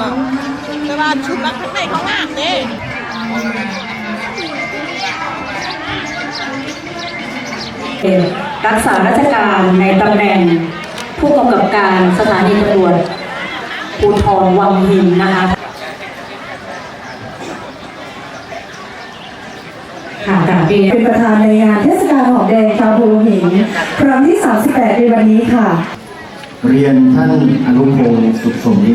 นาะแต่ว่าชุดรักข้ะงในเขางามเด้รักษาราชการในตำแหน่งผู้กำกับการสถานีตำรวจภูทรวังหินนะคะค่ะกาบเป็นประธานในงานเทศกาลหอมแดงชาวภูหินครั้งที่ 38 ในวันนี้ค่ะ เรียนท่านอนุพงศ์สุขสมนิ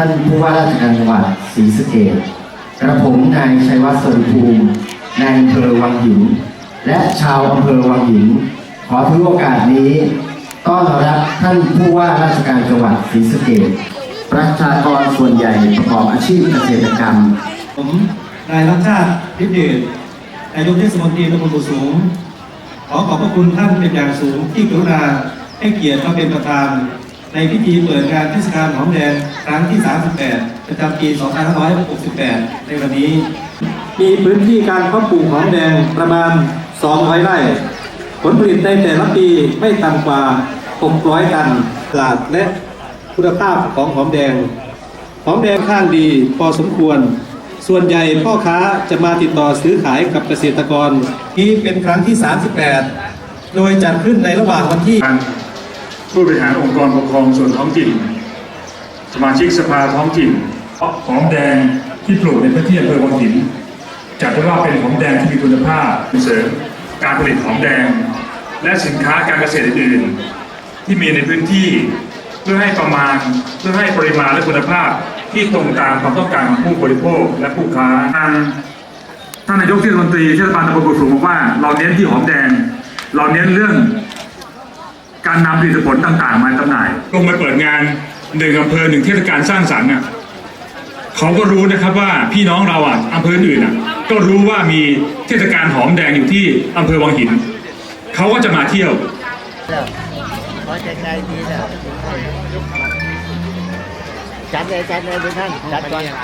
ท่านผู้ว่าราชการจังหวัดศรีสะเกษกระผมนายชัยวัฒน์สริภูมินายอำเภอวังหิน และชาวอำเภอวังหิน ขอถือโอกาสนี้ ต้อนรับท่านผู้ว่าราชการจังหวัดศรีสะเกษประชากรส่วนใหญ่ประกอบอาชีพเกษตรกรรม ผมนายรัชชาติพิเดชนายกเทศมนตรีตำบลกุสูง ขอขอบพระคุณท่านเป็นอย่างสูงที่กรุณาให้เกียรติมาเป็นประธาน ในพิธีเปิดงานเทศกาลหอมแดงครั้งที่ 38 ประจำปี 2568 ในวันนี้ มีพื้นที่การเพาะปลูกหอมแดงประมาณ 200 ไร่ ผลผลิตในแต่ละปีไม่ต่ำกว่า 600 ตันตลาดและคุณภาพของหอมแดง หอมแดงข้างดีพอสมควร ส่วนใหญ่พ่อค้าจะมาติดต่อซื้อขายกับเกษตรกรนี้เป็นครั้งที่ 38 โดยจัดขึ้นในระหว่างวันที่ ผู้บริหารองค์กรปกครองส่วนท้องถิ่น สมาชิกสภาท้องถิ่นหอมแดงที่ปลูกในพื้นที่อำเภอวังหินจัดได้ว่าเป็นหอมแดงที่มีคุณภาพเสริมการผลิตหอมแดง และสินค้าการเกษตรอื่นๆที่มีในพื้นที่เพื่อให้ประมาณเพื่อให้ปริมาณและคุณภาพที่ตรงตามความต้องการของผู้บริโภคและผู้ค้าทางท่านนายกเทศมนตรีเทศบาลตำบลกุฎสูงบอกว่า เราเน้นที่หอมแดง เราเน้นเรื่อง การนำผลิตผลต่างๆ มาจำหน่าย ลงมาเปิดงานหนึ่งอำเภอหนึ่งเทศกาลสร้างสรรค์น่ะเขาก็รู้นะครับว่าพี่น้องเราอะอำเภออื่นอะ ก็รู้ว่ามีเทศกาลหอมแดงอยู่ที่อำเภอวังหิน เขาก็จะมาเที่ยวพอใจใจดีแล้วจัดเลยจัดเลยทุกท่านจัดก่อนดัง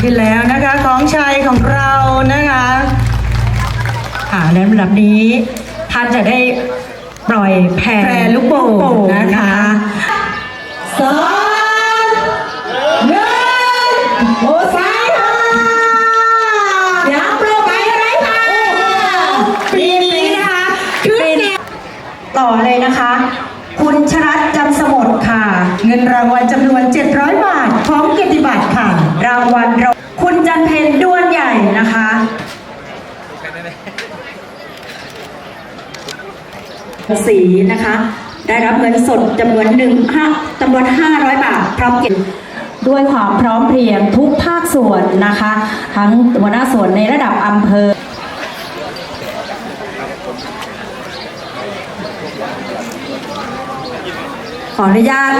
ขึ้นแล้วนะคะของชัยของเรานะคะค่ะและลำดับนี้ท่านจะได้ปล่อยแผ่แลูกโป่งนะคะสองหนึ่งโอ้สายค่ะเดี๋ยวโปรไปอะไรค่ะปีนี้นะคะขึ้นต่อเลยนะคะ คุณชรัตจันสมุทรค่ะ เงินรางวัลจำนวน 700 บาท พร้อมเกียรติบัตรค่ะ รางวัลเราคุณจันเพนด้วนใหญ่นะคะ สีนะคะ ได้รับเงินสดจำนวนหนึ่งห้าจำนวน 500 บาท พร้อมเกียรติด้วยความพร้อมเพรียงทุกภาคส่วนนะคะ ทั้งหัวหน้าส่วนในระดับอำเภอ ขออนุญาต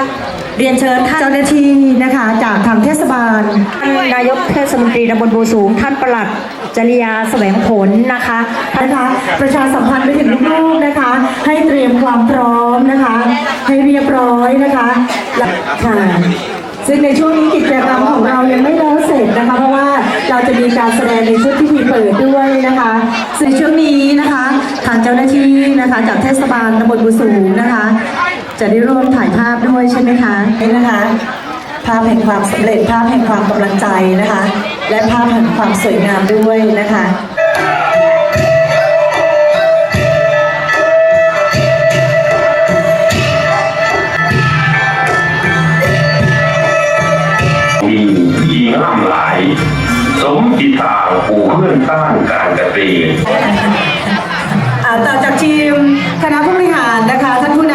เรียนเชิญท่านเจ้าหน้าที่นะคะ จากทางเทศบาลท่านนายกเทศมนตรีตำบลบูสูง ท่านประหลัดจริยาแสวงผลนะคะนะคะประชาสัมพันธ์ไปถึงลูกๆนะคะ ให้เตรียมความพร้อมนะคะ ให้เรียบร้อยนะคะค่ะซึ่งในช่วงนี้กิจกรรมของเรายังไม่แล้วเสร็จนะคะ เพราะว่าเราจะมีการแสดงในชุดพิธีเปิดด้วยนะคะซึ่งช่วงนี้นะคะ ทางเจ้าหน้าที่นะคะจากเทศบาลตำบลบุสูงนะคะ จะได้ร่วมถ่ายภาพด้วยใช่ไหมคะนี่นะคะ ภาพแห่งความสำเร็จภาพแห่งความกำลังใจนะคะ และภาพแห่งความสวยงามด้วยนะคะมีผู้หญิงร่ำหลาย สมจิตต่างผู้เพื่อนสร้างการเกษตรอ่าต่อจากทีมคณะผู้บริหารนะคะท่านผู้